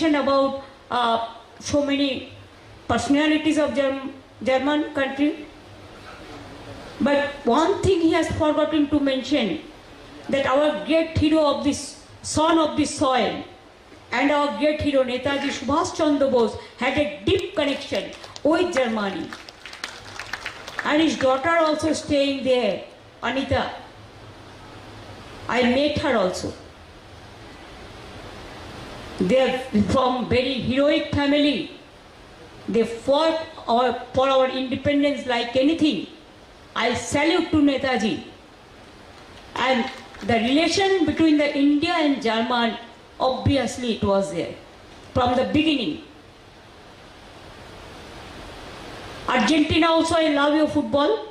mentioned about uh, so many personalities of Germ- German country. But one thing he has forgotten to mention that our great hero of this son of this soil and our great hero Netaji Subhash Chandra Bose had a deep connection with Germany. And his daughter also staying there, Anita. I met her also. They are from very heroic family. They fought our, for our independence like anything. I salute to Netaji. And the relation between the India and German, obviously it was there from the beginning. Argentina also, I love your football.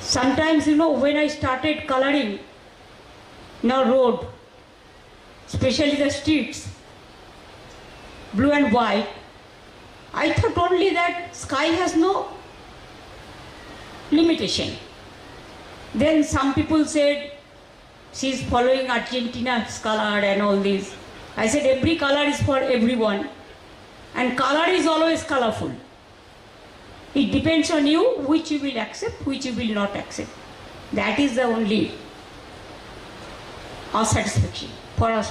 Sometimes, you know, when I started coloring our road, especially the streets, blue and white, I thought only that sky has no limitation. Then some people said she's following Argentina's color and all this. I said every color is for everyone and color is always colorful. It depends on you which you will accept, which you will not accept. That is the only satisfaction, for our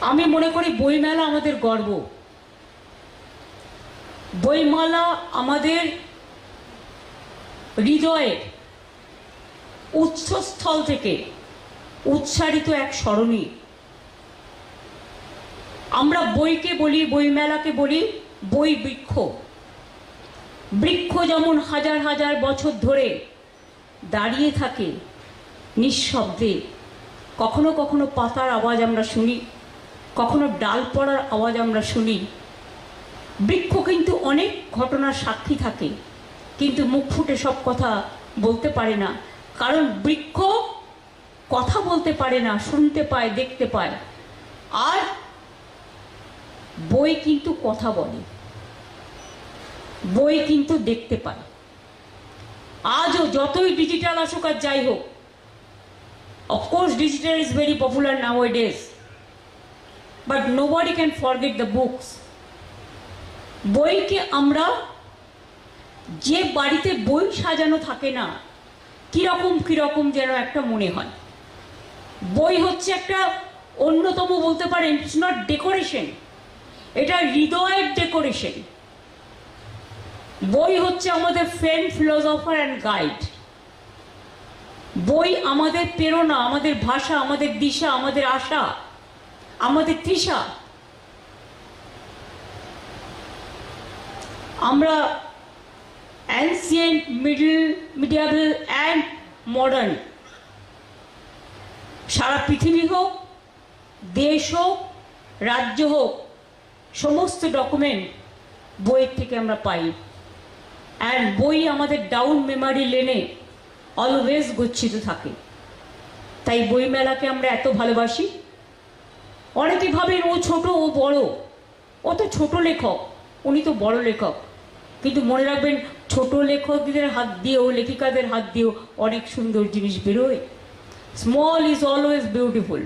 আমি মনে করি বইমেলা আমাদের গর্ব। বইমেলা আমাদের হৃদয়ের উৎসস্থল থেকে উচ্চারিত এক স্মরণী আমরা বইকে বলি বইমেলাকে বলি বই বৃক্ষ বৃক্ষ যেমন হাজার হাজার বছর ধরে দাঁড়িয়ে থাকে নিঃশব্দে কখনো কখনো পাতার আওয়াজ আমরা শুনি, কখনো ডাল পড়ার আওয়াজ আমরা শুনি। বৃক্ষ কিন্তু অনেক ঘটনার সাক্ষী থাকে, কিন্তু মুখ ফুটে সব কথা বলতে পারে না। কারণ বৃক্ষ কথা বলতে পারে না, শুনতে পায়, দেখতে পায়। আর বই কিন্তু কথা বলে। বই কিন্তু দেখতে পায়। আজও যতই ডিজিটাল আসুক আর যাই হোক digital is very popular nowadays but nobody can forget the books বইকে আমরা যে বাড়িতে বই সাজানো থাকে না, কীরকম কীরকম যেন একটা মনে হয়। বই হচ্ছে একটা অন্যতম বলতে পারেন ইটস নট ডেকোরেশন এটা হৃদয়ের ডেকোরেশন বই হচ্ছে আমাদের ফ্রেন্ড ফিলোসফার অ্যান্ড গাইড বই আমাদের প্রেরণা, আমাদের ভাষা, আমাদের দিশা, আমাদের আশা, আমাদের তৃষা। আমরা ancient middle medieval and modern সারা পৃথিবী হোক, দেশ হোক, রাজ্য হোক, সমস্ত ডকুমেন্ট বইয়ের থেকে আমরা পাই। অ্যান্ড বই আমাদের ডাউন মেমারি লেনে অলওয়েজ গচ্ছিত থাকে। তাই বইমেলাকে আমরা এত ভালোবাসি। অনেকে ভাবেন, ও ছোট, ও বড়। ও তো ছোট লেখক, উনি তো বড় লেখক। কিন্তু মনে রাখবেন, ছোট লেখকদের হাত দিয়েও, লেখিকাদের হাত দিয়েও অনেক সুন্দর জিনিস বেরোয়। স্মল ইজ অলওয়েজ বিউটিফুল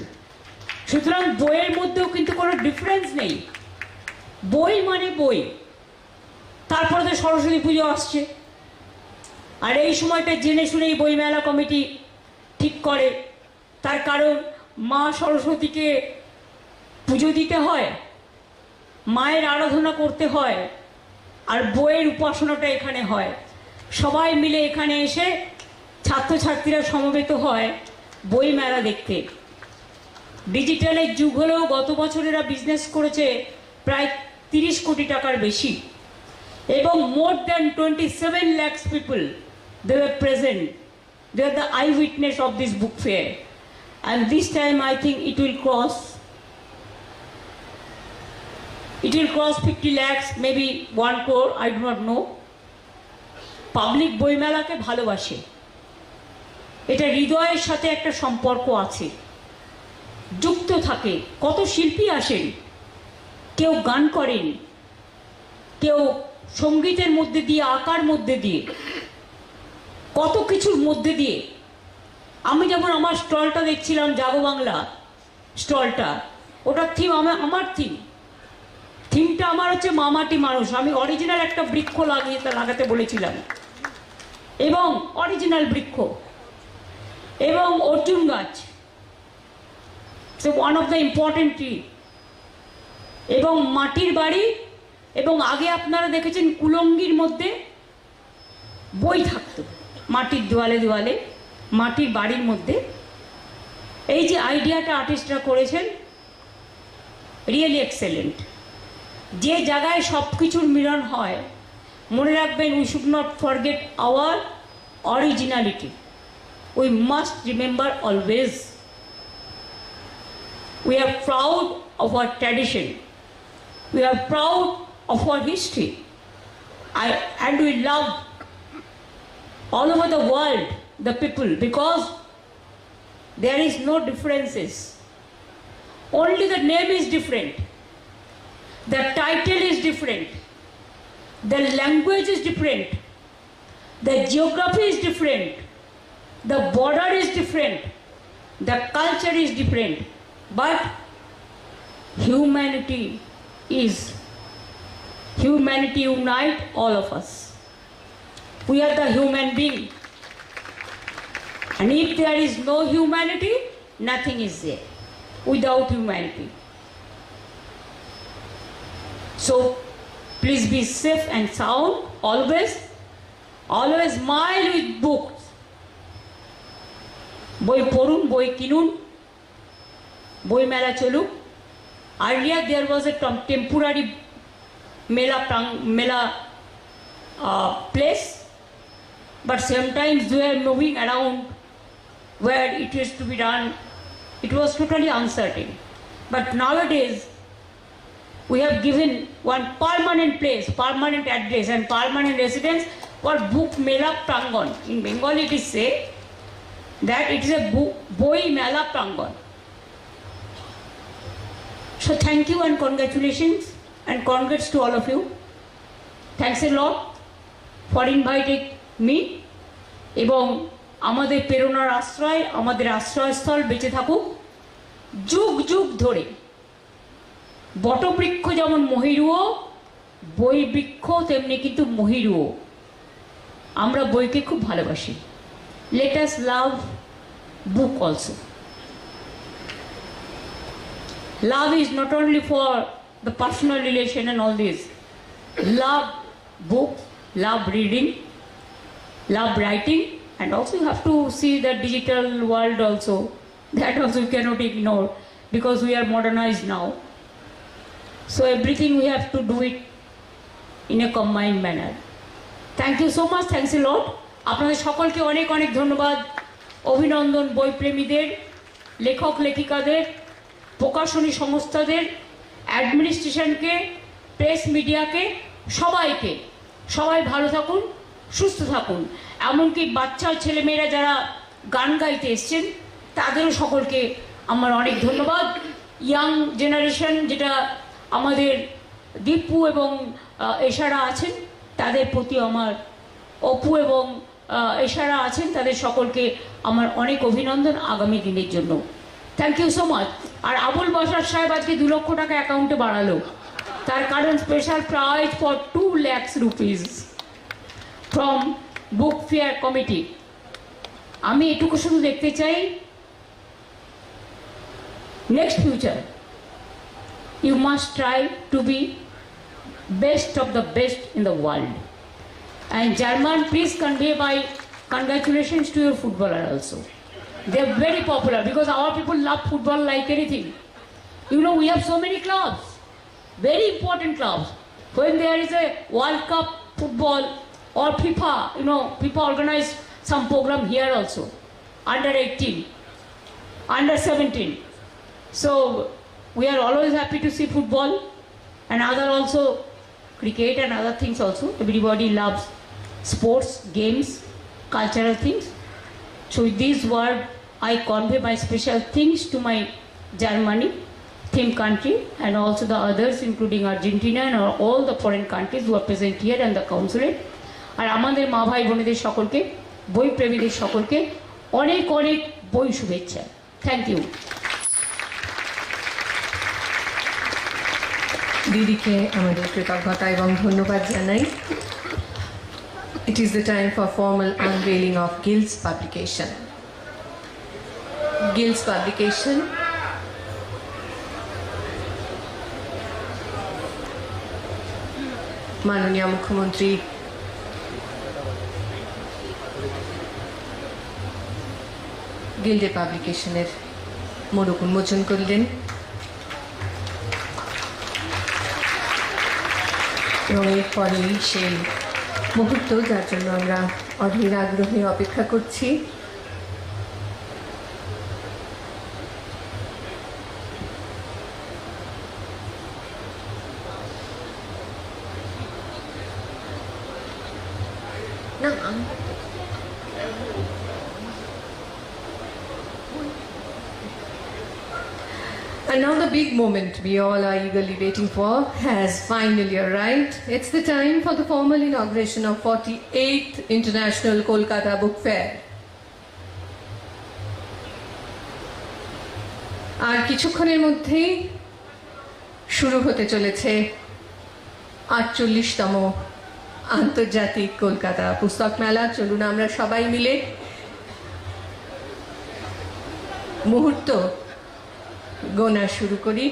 সুতরাং বইয়ের মধ্যেও কিন্তু কোনো ডিফারেন্স নেই। বই মানে বই। তারপরে তো সরস্বতী পুজো আসছে। আর এই সময়টা জেনে শুনেই বইমেলা কমিটি ঠিক করে। তার কারণ, মা সরস্বতীকে পুজো দিতে হয়, মায়ের আরাধনা করতে হয়, আর বইয়ের উপাসনাটা এখানে হয়। সবাই মিলে এখানে এসে ছাত্রছাত্রীরা সমবেত হয় বই মেলা দেখতে। ডিজিটালের যুগ হলেও গত বছর এরা বিজনেস করেছে প্রায় তিরিশ কোটি টাকার বেশি। এবং more than twenty seven lakhs people were present they are the eyewitness of this book fair and this time I think it will cross it will cross 50 lakhs, maybe 1 crore, I do not know. Public বইমেলাকে ভালোবাসে। এটা হৃদয়ের সাথে একটা সম্পর্ক আছে। যুক্ত থাকে। কত শিল্পী আসেন। কেউ গান করেন। কেউ সঙ্গীতের মধ্যে দিয়ে আঁকার মধ্যে দিয়ে। কত কিছুর মধ্যে দিয়ে। আমি যেমন আমার স্টলটা দেখছিলাম জাগো বাংলা স্টলটা, ওটার থিম আমার আমার থিম থিমটা আমার হচ্ছে মামাটি মানুষ। আমি অরিজিনাল একটা বৃক্ষ লাগিয়ে তা লাগাতে বলেছিলাম। এবং অরিজিনাল বৃক্ষ। এবং অর্জুন গাছ। সে one of the important tree এবং মাটির বাড়ি। এবং আগে আপনারা দেখেছেন কুলঙ্গির মধ্যে বই থাকতো। মাটির দেওয়ালে দেওয়ালে মাটির বাড়ির মধ্যে। এই যে আইডিয়াটা আর্টিস্টরা করেছেন রিয়েলি এক্সেলেন্ট যে জায়গায় সব কিছুর মিলন হয়, মনে রাখবেন we should not forget our originality we must remember always we are proud of our tradition. We are proud of our history I and we love all over the world the people because there is no differences. Only the name is different. The title is different. The language is different. The geography is different. The border is different. The culture is different. But humanity is humanity unite all of us we are the human being and if there is no humanity nothing is there without humanity so please be safe and sound always always smile with books বই পড়ুন বই কিনুন বই মেলা চলুক earlier দেয়ার ওয়াজ এ temporary মেলা প্রাং মেলা place but sometimes they are moving around where it is to be done. It was totally uncertain. But nowadays, we have given one permanent place, permanent address, and permanent residence for Book Mela Prangon. In Bengali, it is said that it is a Boi Mela Prangon. So thank you and congratulations and congrats to all of you. Thanks a lot for inviting me এবং আমাদের প্রেরণার আশ্রয় আমাদের আশ্রয়স্থল বেঁচে থাকুক। যুগ যুগ ধরে বটবৃক্ষ যেমন মহিরুও বই বৃক্ষ তেমনি কিন্তু মহিরুও। আমরা বইকে খুব ভালোবাসি। Let us love book also love is not only for the personal relation and all this love book love reading, love writing, and also you have to see the digital world also. That also you cannot ignore because we are modernized now. So everything we have to do it in a combined manner. Thank you so much thanks a lot আপনাদের সকলকে অনেক অনেক ধন্যবাদ অভিনন্দন বইপ্রেমীদের লেখক লেখিকাদের প্রকাশনী সংস্থাদের অ্যাডমিনিস্ট্রেশনকে press মিডিয়াকে সবাইকে সবাই ভালো থাকুন সুস্থ থাকুন। এমনকি বাচ্চা ছেলেমেয়েরা যারা গান গাইতে এসছেন, তাদেরও সকলকে আমার অনেক ধন্যবাদ। ইয়াং জেনারেশন যেটা আমাদের দীপু এবং এশারা আছেন, তাদের প্রতি আমার অপু এবং এশারা আছেন, তাদের সকলকে আমার অনেক অভিনন্দন আগামী দিনের জন্য। থ্যাংক ইউ সো মাচ আর আবুল বসার সাহেব আজকে দু লক্ষ টাকা অ্যাকাউন্টে বাড়ালো। তার কারণ special prize for two lakhs rupees from book fair committee আমি এটুকু শুধু দেখতে চাই next future you must try to be best of the best in the world. And German, please convey my congratulations to your footballer also. They're very popular because our people love football like anything. You know, we have so many clubs, very important clubs. When there is a World Cup football or FIFA, you know, FIFA organize some program here also, under 18, under 17. So we are always happy to see football and other also cricket and other things also. Everybody loves sports, games, cultural things. So with this word, I convey my special thanks to my Germany, theme country, and also the others, including Argentina and all the foreign countries who are present here and the consulate. আর আমাদের মা ভাই বোনেদের সকলকে, বই প্রেমীদের সকলকে অনেক অনেক বই শুভেচ্ছা। থ্যাংক ইউ দিদিকে আমাদের কৃতজ্ঞতা এবং ধন্যবাদ জানাই। It is the time for formal unveiling of Gills publication Gills publication মাননীয় মুখ্যমন্ত্রী গিল্ডে পাবলিকেশনের মোড়ক উন্মোচন করলেন। এবং এরপরেই সেই মুহূর্ত যার জন্য আমরা অধীর আগ্রহে অপেক্ষা করছি না আমি- And now the big moment we all are eagerly waiting for has finally arrived. It's the time for the formal inauguration of 48th International Kolkata Book Fair. আর কিছুক্ষণের মধ্যেই শুরু হতে চলেছে আটচল্লিশতম আন্তর্জাতিক কলকাতা পুস্তক মেলা চলুন আমরা সবাই মিলে মুহূর্ত গোনা শুরু করি।